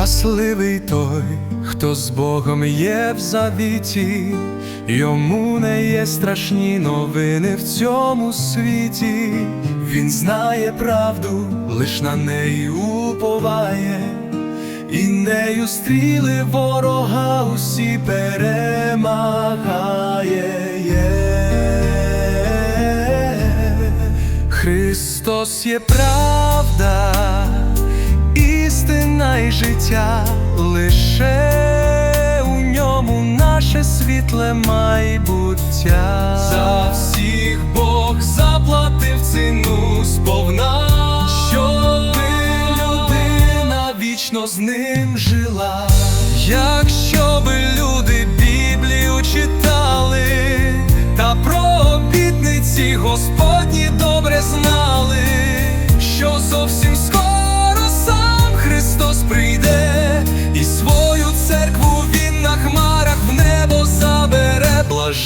Щасливий той, хто з Богом є в завіті, йому не є страшні новини в цьому світі. Він знає правду, лиш на неї уповає, і нею стріли ворога усі перемагає. Христос є правда, істина і життя, лише у ньому наше світле майбуття. За всіх Бог заплатив ціну сповна, щоби людина вічно з ним жила. Якщо би люди Біблію читали, та про обітниці Господні добре знали,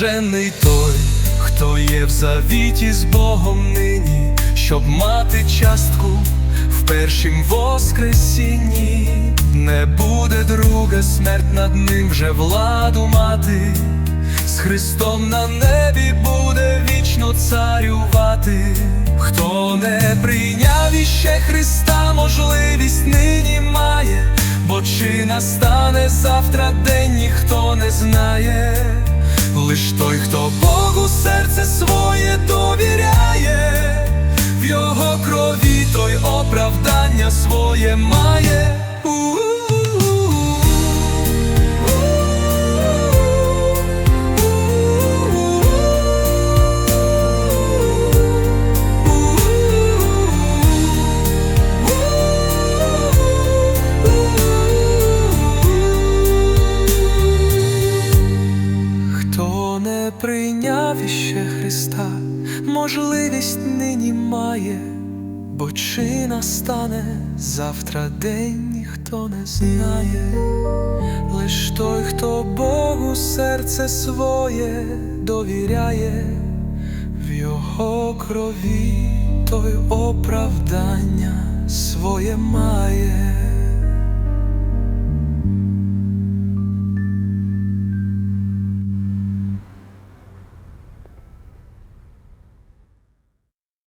Блажений той, хто є в завіті з Богом нині, щоб мати частку в першім воскресінні. Не буде друга смерть над ним вже владу мати. З Христом на небі буде вічно царювати. Хто не прийняв іще Христа, можливість нині має, бо чи настане завтра день, ніхто не знає. Лиш той, хто Богу серце своє довіряє, в його крові той оправдання своє має. Прийняв іще Христа, можливість нині має, бо чи настане завтра день, ніхто не знає, лиш той, хто Богу серце своє довіряє, в його крові той оправдання своє має.